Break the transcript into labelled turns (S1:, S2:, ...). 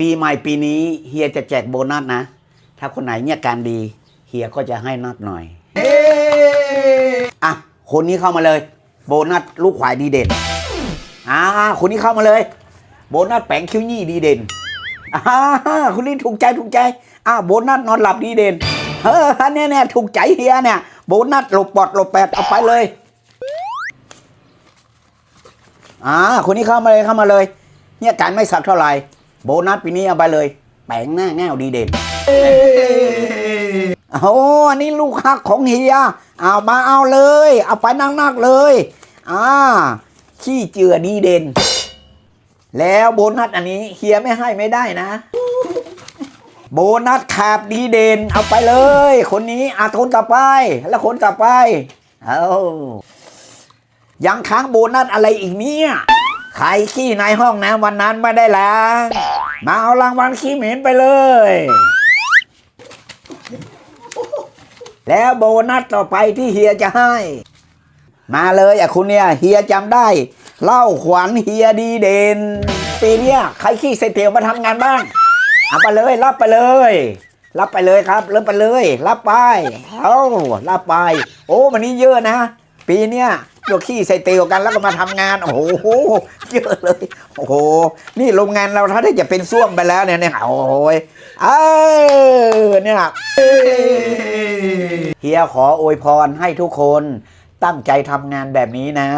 S1: ปีใหม่ปีนี้เฮียจะแจกโบนัสนะ ถ้าคนไหนเนี่ยการดี เฮียก็จะให้นัดหน่อยเอะ คนนี้เข้ามาเลย โบนัสลูกขวายดีเด่น อ่า คนนี้เข้ามาเลย โบนัสแปงคิ้วยี่ดีเด่น อ่าคุณนี่ถูกใจถูกใจ อ่าโบนัสนอนหลับดีเด่นเฮ้อเนี่ยเนี่ยถูกใจเฮียเนี่ย โบนัสหลบปอดหลบแปดเอาไปเลย อ่า คนนี้เข้ามาเลยเข้ามาเลย เนี่ยการไม่สักเท่าไหร่ โบนัสปีนี้เอาไปเลย แปลงหน้าแง่วดีเด่นโอ้อันนี้ลูกฮักของเฮีย เอามาเอาเลย เอาไปนักๆเลย อ่า ขี้เจือดีเด่น แล้วโบนัสอันนี้เฮียไม่ให้ไม่ได้นะ โบนัสขาบดีเด่น เอาไปเลย คนนี้อาทนต่อไป แล้วคนต่อไป เอายังค้างโบนัสอะไรอีกเนี่ย ใครขี้ในห้องน้ำวันนั้นไม่ได้ล้าง มาเอารางวัลขี้เหม็นไปเลย แล้วโบนัสต่อไปที่เฮียจะให้ มาเลยอะคุณเนี่ยเฮียจำได้เล่าขวัญเฮียดีเด่นปีเนี้ยใครขี้เสเตียวมาทำงานบ้างเอาไปเลยรับไปเลย รับไปเลยครับริ่มไปเลย รับไป เอารับไป โอ้วันนี้เยอะนะ ปีเนี้ย โยกขี้ใส่เตียวกันแล้วก็มาทำงาน โอ้โหเยอะเลย โอ้โห นี่โรงงานเราถ้าได้จะเป็นส้วมไปแล้วเนี่ยเนี่ยโอ้ยเออเนี่ยเฮียขออวยพรให้ทุกคนตั้งใจทำงานแบบนี้นะ